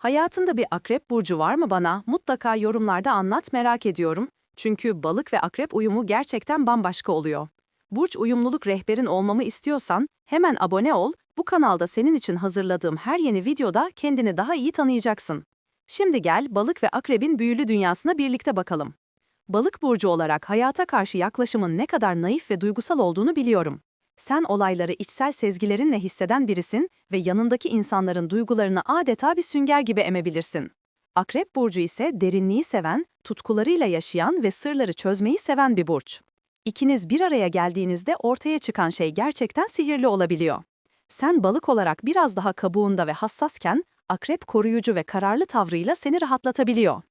Hayatında bir akrep burcu var mı bana? Mutlaka yorumlarda anlat merak ediyorum. Çünkü balık ve akrep uyumu gerçekten bambaşka oluyor. Burç uyumluluk rehberin olmamı istiyorsan hemen abone ol. Bu kanalda senin için hazırladığım her yeni videoda kendini daha iyi tanıyacaksın. Şimdi gel balık ve akrebin büyülü dünyasına birlikte bakalım. Balık burcu olarak hayata karşı yaklaşımın ne kadar naif ve duygusal olduğunu biliyorum. Sen olayları içsel sezgilerinle hisseden birisin ve yanındaki insanların duygularını adeta bir sünger gibi emebilirsin. Akrep burcu ise derinliği seven, tutkularıyla yaşayan ve sırları çözmeyi seven bir burç. İkiniz bir araya geldiğinizde ortaya çıkan şey gerçekten sihirli olabiliyor. Sen balık olarak biraz daha kabuğunda ve hassasken, akrep koruyucu ve kararlı tavrıyla seni rahatlatabiliyor.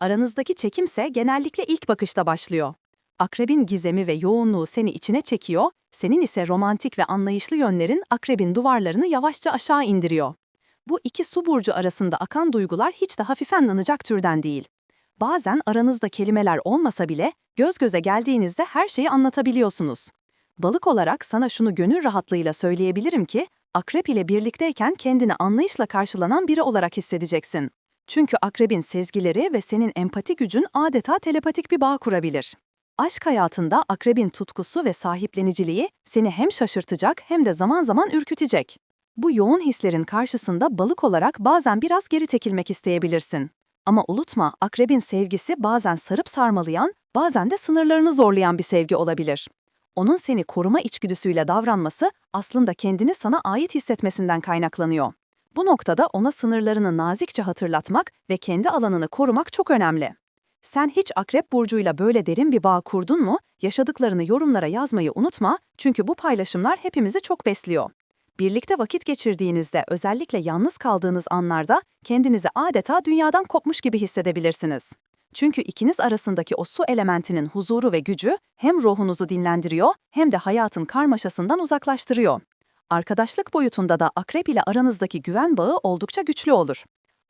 Aranızdaki çekimse genellikle ilk bakışta başlıyor. Akrebin gizemi ve yoğunluğu seni içine çekiyor, senin ise romantik ve anlayışlı yönlerin akrebin duvarlarını yavaşça aşağı indiriyor. Bu iki su burcu arasında akan duygular hiç de hafifenlanacak türden değil. Bazen aranızda kelimeler olmasa bile göz göze geldiğinizde her şeyi anlatabiliyorsunuz. Balık olarak sana şunu gönül rahatlığıyla söyleyebilirim ki, akrep ile birlikteyken kendini anlayışla karşılanan biri olarak hissedeceksin. Çünkü akrebin sezgileri ve senin empati gücün adeta telepatik bir bağ kurabilir. Aşk hayatında akrebin tutkusu ve sahipleniciliği seni hem şaşırtacak hem de zaman zaman ürkütecek. Bu yoğun hislerin karşısında balık olarak bazen biraz geri çekilmek isteyebilirsin. Ama unutma, akrebin sevgisi bazen sarıp sarmalayan, bazen de sınırlarını zorlayan bir sevgi olabilir. Onun seni koruma içgüdüsüyle davranması aslında kendini sana ait hissetmesinden kaynaklanıyor. Bu noktada ona sınırlarını nazikçe hatırlatmak ve kendi alanını korumak çok önemli. Sen hiç akrep burcuyla böyle derin bir bağ kurdun mu? Yaşadıklarını yorumlara yazmayı unutma çünkü bu paylaşımlar hepimizi çok besliyor. Birlikte vakit geçirdiğinizde özellikle yalnız kaldığınız anlarda kendinizi adeta dünyadan kopmuş gibi hissedebilirsiniz. Çünkü ikiniz arasındaki o su elementinin huzuru ve gücü hem ruhunuzu dinlendiriyor hem de hayatın karmaşasından uzaklaştırıyor. Arkadaşlık boyutunda da akrep ile aranızdaki güven bağı oldukça güçlü olur.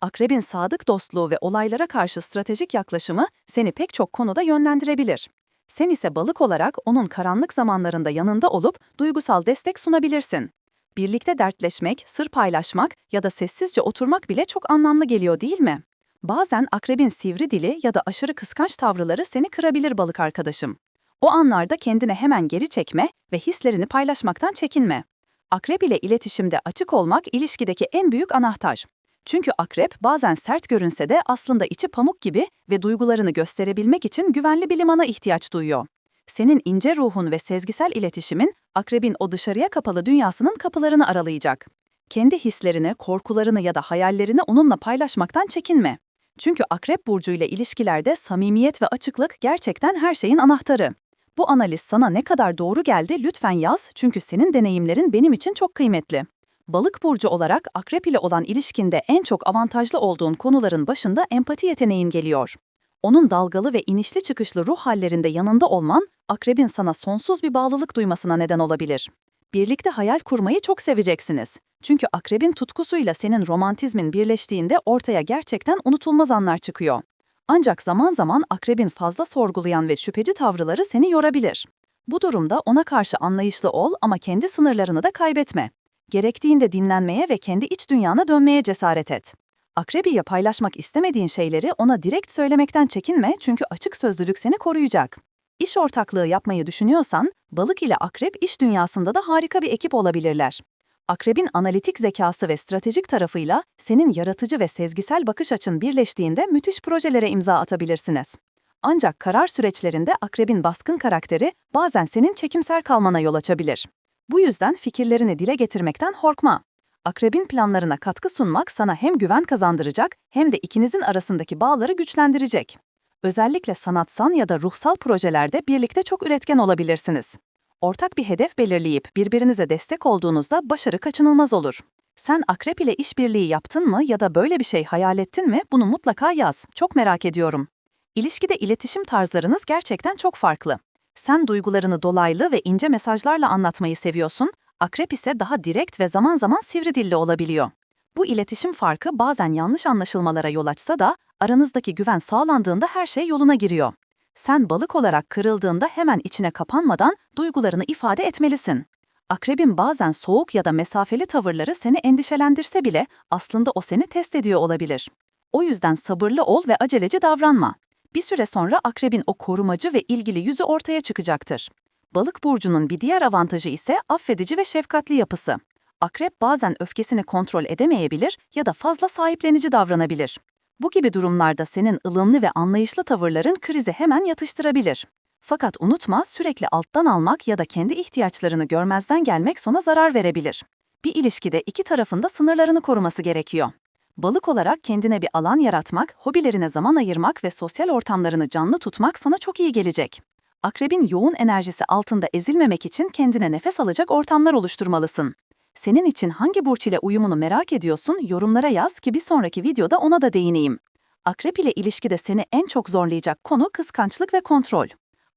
Akrebin sadık dostluğu ve olaylara karşı stratejik yaklaşımı seni pek çok konuda yönlendirebilir. Sen ise balık olarak onun karanlık zamanlarında yanında olup duygusal destek sunabilirsin. Birlikte dertleşmek, sır paylaşmak ya da sessizce oturmak bile çok anlamlı geliyor değil mi? Bazen akrebin sivri dili ya da aşırı kıskanç tavırları seni kırabilir balık arkadaşım. O anlarda kendine hemen geri çekme ve hislerini paylaşmaktan çekinme. Akrep ile iletişimde açık olmak ilişkideki en büyük anahtar. Çünkü akrep bazen sert görünse de aslında içi pamuk gibi ve duygularını gösterebilmek için güvenli bir limana ihtiyaç duyuyor. Senin ince ruhun ve sezgisel iletişimin akrebin o dışarıya kapalı dünyasının kapılarını aralayacak. Kendi hislerini, korkularını ya da hayallerini onunla paylaşmaktan çekinme. Çünkü akrep burcuyla ilişkilerde samimiyet ve açıklık gerçekten her şeyin anahtarı. Bu analiz sana ne kadar doğru geldi lütfen yaz çünkü senin deneyimlerin benim için çok kıymetli. Balık burcu olarak akrep ile olan ilişkinde en çok avantajlı olduğun konuların başında empati yeteneğin geliyor. Onun dalgalı ve inişli çıkışlı ruh hallerinde yanında olman, akrebin sana sonsuz bir bağlılık duymasına neden olabilir. Birlikte hayal kurmayı çok seveceksiniz. Çünkü akrebin tutkusuyla senin romantizmin birleştiğinde ortaya gerçekten unutulmaz anlar çıkıyor. Ancak zaman zaman akrebin fazla sorgulayan ve şüpheci tavrıları seni yorabilir. Bu durumda ona karşı anlayışlı ol ama kendi sınırlarını da kaybetme. Gerektiğinde dinlenmeye ve kendi iç dünyana dönmeye cesaret et. Akrebiye paylaşmak istemediğin şeyleri ona direkt söylemekten çekinme çünkü açık sözlülük seni koruyacak. İş ortaklığı yapmayı düşünüyorsan, balık ile akrep iş dünyasında da harika bir ekip olabilirler. Akrebin analitik zekası ve stratejik tarafıyla senin yaratıcı ve sezgisel bakış açın birleştiğinde müthiş projelere imza atabilirsiniz. Ancak karar süreçlerinde akrebin baskın karakteri bazen senin çekimser kalmana yol açabilir. Bu yüzden fikirlerini dile getirmekten korkma. Akrebin planlarına katkı sunmak sana hem güven kazandıracak hem de ikinizin arasındaki bağları güçlendirecek. Özellikle sanatsal ya da ruhsal projelerde birlikte çok üretken olabilirsiniz. Ortak bir hedef belirleyip birbirinize destek olduğunuzda başarı kaçınılmaz olur. Sen akrep ile işbirliği yaptın mı ya da böyle bir şey hayal ettin mi bunu mutlaka yaz. Çok merak ediyorum. İlişkide iletişim tarzlarınız gerçekten çok farklı. Sen duygularını dolaylı ve ince mesajlarla anlatmayı seviyorsun, akrep ise daha direkt ve zaman zaman sivri dilli olabiliyor. Bu iletişim farkı bazen yanlış anlaşılmalara yol açsa da aranızdaki güven sağlandığında her şey yoluna giriyor. Sen balık olarak kırıldığında hemen içine kapanmadan duygularını ifade etmelisin. Akrebin bazen soğuk ya da mesafeli tavırları seni endişelendirse bile aslında o seni test ediyor olabilir. O yüzden sabırlı ol ve aceleci davranma. Bir süre sonra akrebin o korumacı ve ilgili yüzü ortaya çıkacaktır. Balık burcunun bir diğer avantajı ise affedici ve şefkatli yapısı. Akrep bazen öfkesini kontrol edemeyebilir ya da fazla sahiplenici davranabilir. Bu gibi durumlarda senin ılımlı ve anlayışlı tavırların krizi hemen yatıştırabilir. Fakat unutma sürekli alttan almak ya da kendi ihtiyaçlarını görmezden gelmek sona zarar verebilir. Bir ilişkide iki tarafın da sınırlarını koruması gerekiyor. Balık olarak kendine bir alan yaratmak, hobilerine zaman ayırmak ve sosyal ortamlarını canlı tutmak sana çok iyi gelecek. Akrebin yoğun enerjisi altında ezilmemek için kendine nefes alacak ortamlar oluşturmalısın. Senin için hangi burç ile uyumunu merak ediyorsun yorumlara yaz ki bir sonraki videoda ona da değineyim. Akrep ile ilişkide seni en çok zorlayacak konu kıskançlık ve kontrol.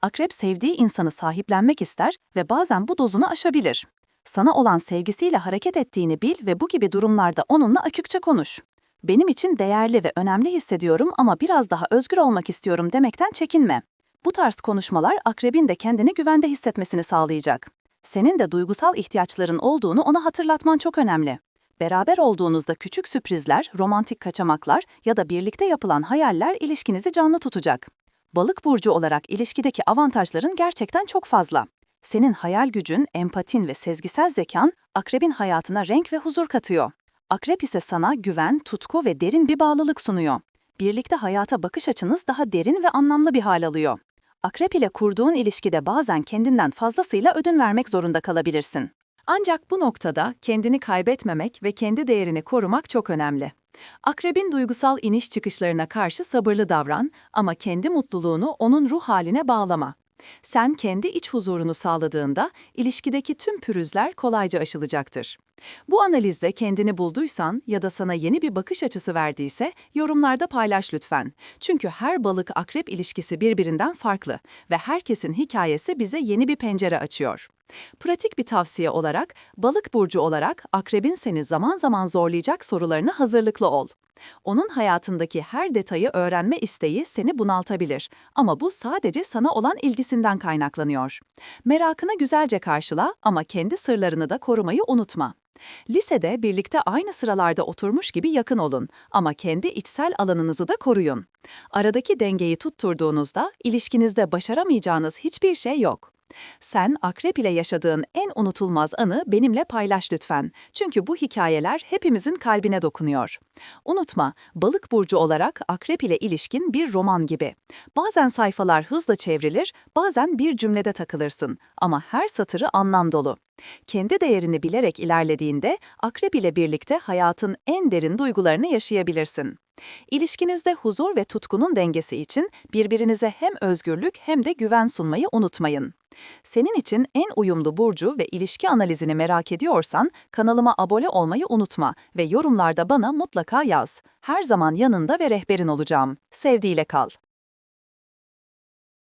Akrep sevdiği insanı sahiplenmek ister ve bazen bu dozunu aşabilir. Sana olan sevgisiyle hareket ettiğini bil ve bu gibi durumlarda onunla açıkça konuş. Benim için değerli ve önemli hissediyorum ama biraz daha özgür olmak istiyorum demekten çekinme. Bu tarz konuşmalar akrebin de kendini güvende hissetmesini sağlayacak. Senin de duygusal ihtiyaçların olduğunu ona hatırlatman çok önemli. Beraber olduğunuzda küçük sürprizler, romantik kaçamaklar ya da birlikte yapılan hayaller ilişkinizi canlı tutacak. Balık burcu olarak ilişkideki avantajların gerçekten çok fazla. Senin hayal gücün, empatin ve sezgisel zekan akrebin hayatına renk ve huzur katıyor. Akrep ise sana güven, tutku ve derin bir bağlılık sunuyor. Birlikte hayata bakış açınız daha derin ve anlamlı bir hal alıyor. Akrep ile kurduğun ilişkide bazen kendinden fazlasıyla ödün vermek zorunda kalabilirsin. Ancak bu noktada kendini kaybetmemek ve kendi değerini korumak çok önemli. Akrebin duygusal iniş çıkışlarına karşı sabırlı davran ama kendi mutluluğunu onun ruh haline bağlama. Sen kendi iç huzurunu sağladığında ilişkideki tüm pürüzler kolayca aşılacaktır. Bu analizde kendini bulduysan ya da sana yeni bir bakış açısı verdiyse yorumlarda paylaş lütfen. Çünkü her balık akrep ilişkisi birbirinden farklı ve herkesin hikayesi bize yeni bir pencere açıyor. Pratik bir tavsiye olarak, balık burcu olarak akrebin seni zaman zaman zorlayacak sorularına hazırlıklı ol. Onun hayatındaki her detayı öğrenme isteği seni bunaltabilir ama bu sadece sana olan ilgisinden kaynaklanıyor. Merakını güzelce karşıla ama kendi sırlarını da korumayı unutma. Lisede birlikte aynı sıralarda oturmuş gibi yakın olun ama kendi içsel alanınızı da koruyun. Aradaki dengeyi tutturduğunuzda ilişkinizde başaramayacağınız hiçbir şey yok. Sen akrep ile yaşadığın en unutulmaz anı benimle paylaş lütfen. Çünkü bu hikayeler hepimizin kalbine dokunuyor. Unutma, balık burcu olarak akrep ile ilişkin bir roman gibi. Bazen sayfalar hızla çevrilir, bazen bir cümlede takılırsın ama her satırı anlam dolu. Kendi değerini bilerek ilerlediğinde akrep ile birlikte hayatın en derin duygularını yaşayabilirsin. İlişkinizde huzur ve tutkunun dengesi için birbirinize hem özgürlük hem de güven sunmayı unutmayın. Senin için en uyumlu burcu ve ilişki analizini merak ediyorsan kanalıma abone olmayı unutma ve yorumlarda bana mutlaka yaz. Her zaman yanında ve rehberin olacağım. Sevdiğiyle kal.